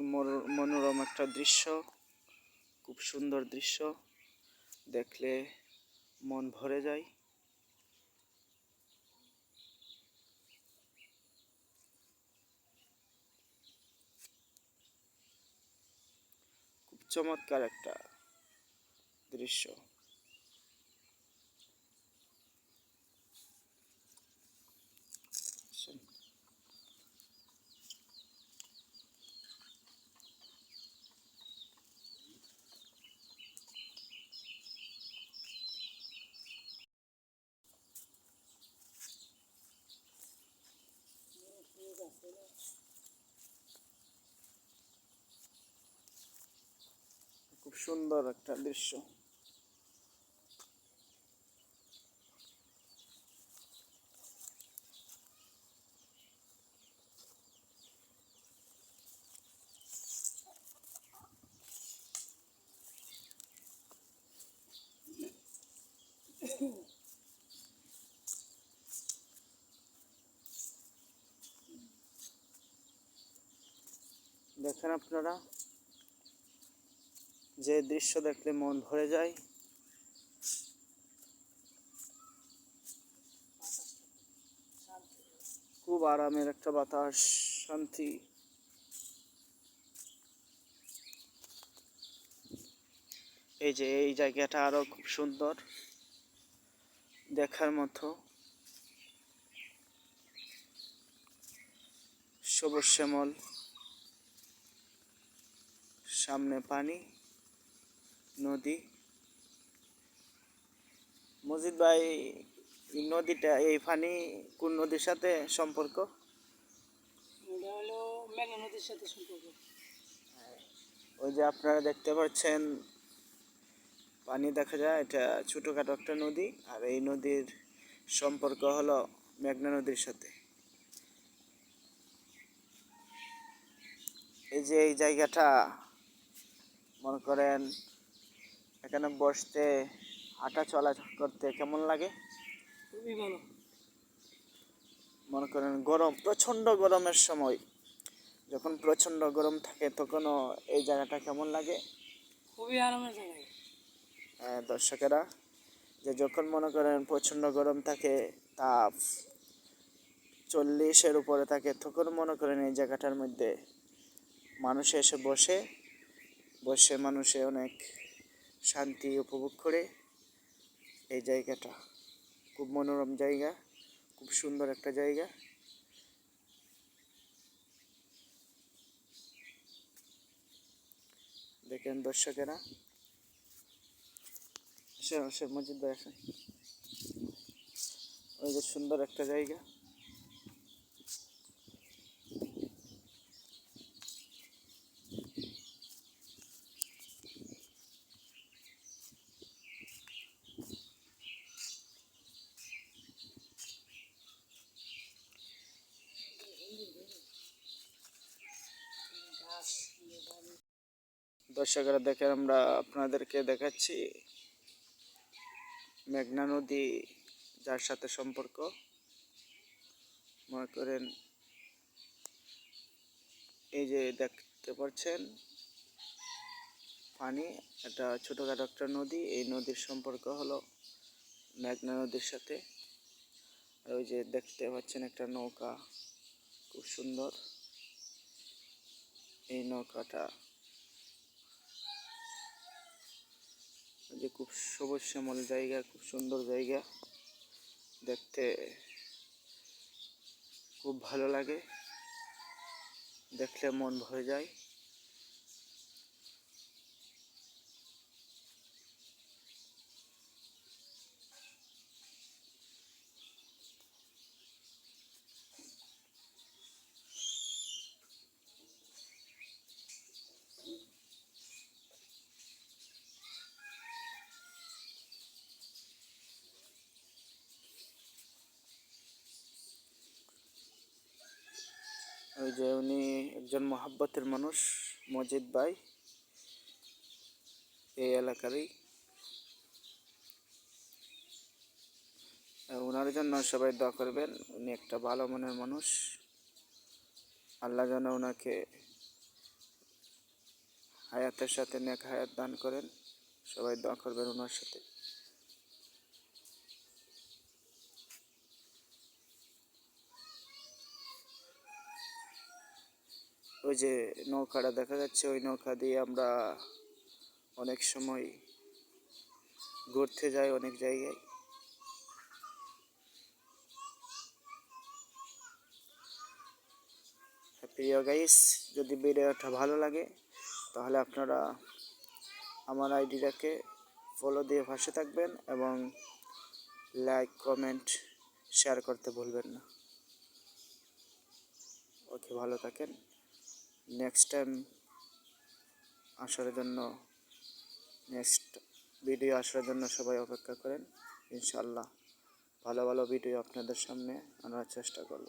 মনো- মনোরম একটা দৃশ্য, খুব সুন্দর দৃশ্য। দেখলে মন ভরে যায়। খুব চমৎকার একটা দৃশ্য। সুন্দর একটা দৃশ্য। দেখেন আপনারা যে দৃশ্য দেখলে মন ভরে যায়। খুব আরামের একটা বাতাস, শান্তি। এই যে, এই জায়গাটা আরও খুব সুন্দর দেখার মতো। সবুজ শ্যামল, সামনে পানি। নদী। মজিদ ভাই এই নদীটা এই পানি কোন নদীর সাথে সম্পর্ক? এটা হলো মেঘনা নদীর সাথে সম্পর্ক। ওই যে আপনারা দেখতে পাচ্ছেন পানি দেখা যায় এটা ছোটোখাটো একটা নদী আর এই নদীর সম্পর্ক হলো মেঘনা নদীর সাথে। এই যে এই জায়গাটা মনে করেন এখানে বসতে হাঁটা চলা করতে কেমন লাগে? খুবই ভালো। মনে করেন গরম প্রচণ্ড গরমের সময়। যখন প্রচণ্ড গরম থাকে তখনও এই জায়গাটা কেমন লাগে? খুবই আরামের জায়গায় আহ, দর্শকেরা যে যখন মনে করেন প্রচণ্ড গরম থাকে তাপ চল্লিশের উপরে থাকে তখন মনে করেন এই জায়গাটার মধ্যে মানুষ এসে বসে বসে মানুষে অনেক শান্তি উপভোগ করে এই জায়গাটা। খুব মনোরম জায়গা, খুব সুন্দর একটা জায়গা। দেখেন দর্শকেরা। আসে আসে মসজিদ ভাই আসে ওই যে সুন্দর একটা জায়গা। দর্শকরা দেখেন আমরা আপনাদেরকে দেখাচ্ছি মেঘনা নদী, যার সাথে সম্পর্ক। মনে করেন এই যে দেখতে পাচ্ছেন, পানি একটা ছোটোখাটো একটা নদী। এই নদীর সম্পর্ক হলো মেঘনা নদীর সাথে। আর ওই যে দেখতে পাচ্ছেন একটা নৌকা, খুব সুন্দর। এই নৌকাটা যে খুব সবুজ শ্যামল জায়গা, খুব সুন্দর জায়গা। দেখতে খুব ভালো লাগে। দেখলে মন ভরে যায়। ওই যে উনি একজন মহাব্বতের মানুষ, মজিদ ভাই। এই এলাকারই। ওনার জন্য সবাই দোয়া করবেন, উনি একটা ভালো মনের মানুষ। আল্লাহ যেন ওনাকে হায়াতের সাথে নেক হায়াত দান করেন। সবাই দোয়া করবেন ওনার সাথে। ওই যে নৌকাটা দেখা যাচ্ছে, ওই নৌকা দিয়ে আমরা অনেক সময় ঘুরতে যাই অনেক জায়গায়। প্রিয় গাইস, যদি ভিডিওটা ভালো লাগে, তাহলে আপনারা আমার আইডিটাকে ফলো দিয়ে পাশে থাকবেন এবং লাইক কমেন্ট শেয়ার করতে ভুলবেন না। ওকে, ভালো থাকেন। নেক্সট টাইম আসার জন্য নেক্সট ভিডিও আসার জন্য সবাই অপেক্ষা করেন। ইনশাল্লাহ ভালো ভালো ভিডিও আপনাদের সামনে আনার চেষ্টা করব।